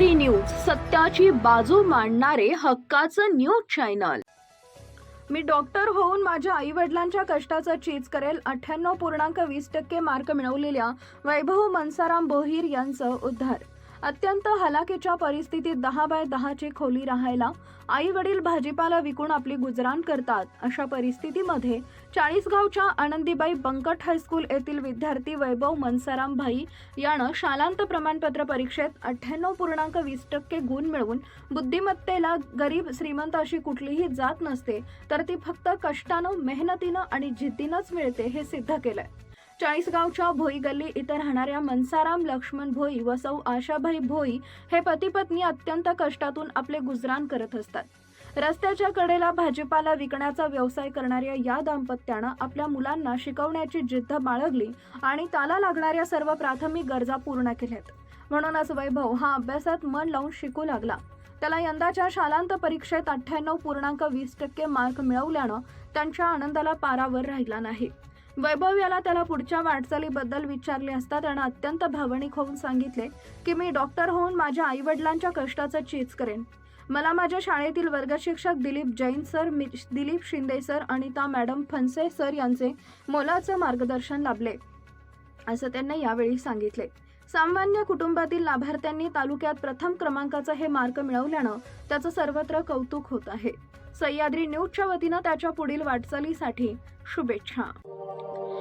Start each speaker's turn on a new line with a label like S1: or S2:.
S1: Pre news सत्याची बाजू मांडणारे हक्काचं न्यूज चॅनल मी डॉक्टर होऊन माझ्या आई वडिलांच्या कष्टाचा चीज करेल अठ्ठ्याण्णव पूर्णांक वीस टक्के मार्क मिळवलेल्या वैभव मनसाराम बोहीर यांचं उद्धार. अत्यंत हलाखीच्या परिस्थितीत दहा बाय दहाची खोली राहायला आई वडील भाजीपाला विकून आपली गुजराण करतात. अशा परिस्थितीमध्ये चाळीसगावच्या आनंदीबाई बंकट हायस्कूल येथील विद्यार्थी वैभव मनसाराम भाई यानं शालांत प्रमाणपत्र परीक्षेत अठ्ठ्याण्णव पूर्णांक वीस टक्के गुण मिळवून बुद्धिमत्तेला गरीब श्रीमंत अशी कुठलीही जात नसते तर ती फक्त कष्टानं मेहनतीनं आणि जिद्दीनंच मिळते हे सिद्ध केलंय. चाळीसगावच्या भोई गल्ली इथं राहणाऱ्या मनसाराम लक्ष्मण भोई व सौ आशाभाई भोई हे पती पत्नी अत्यंत कष्टातून आपले गुजराण करत असतात. रस्त्याच्या कडेला भाजीपाला विकण्याचा व्यवसाय करणाऱ्या या दाम्पत्यानं आपल्या मुलांना शिकवण्याची जिद्द बाळगली आणि त्याला लागणाऱ्या सर्व प्राथमिक गरजा पूर्ण केल्यात. म्हणूनच वैभव हा अभ्यासात मन लावून शिकू लागला. त्याला यंदाच्या शालांत परीक्षेत अठ्ठ्याण्णव पूर्णांक वीस टक्के मार्क मिळवल्यानं त्यांच्या आनंदाला पारावर राहिला नाही. वैभव याला त्याला पुढच्या वाटचालीबद्दल विचारले असता त्यानं अत्यंत भावनिक होऊन सांगितले की मी डॉक्टर होऊन माझ्या आई वडिलांच्या कष्टाचं चीज करेन. मला माझ्या शाळेतील वर्गशिक्षक Dilip Jain sir Dilip Shinde sir Anita madam Phanse sir यांचे मोलाचं मार्गदर्शन लाभले. असं त्यांनी यावेळी सांगितले. सामान्य कुटुंबातील लाभार्थ्यांनी तालुक्यात प्रथम क्रमांकाचं हे मार्क मिळवल्यानं त्याचं सर्वत्र कौतुक होत आहे. सह्याद्री न्यूजच्या वतीनं त्याच्या पुढील वाटचालीसाठी शुभेच्छा.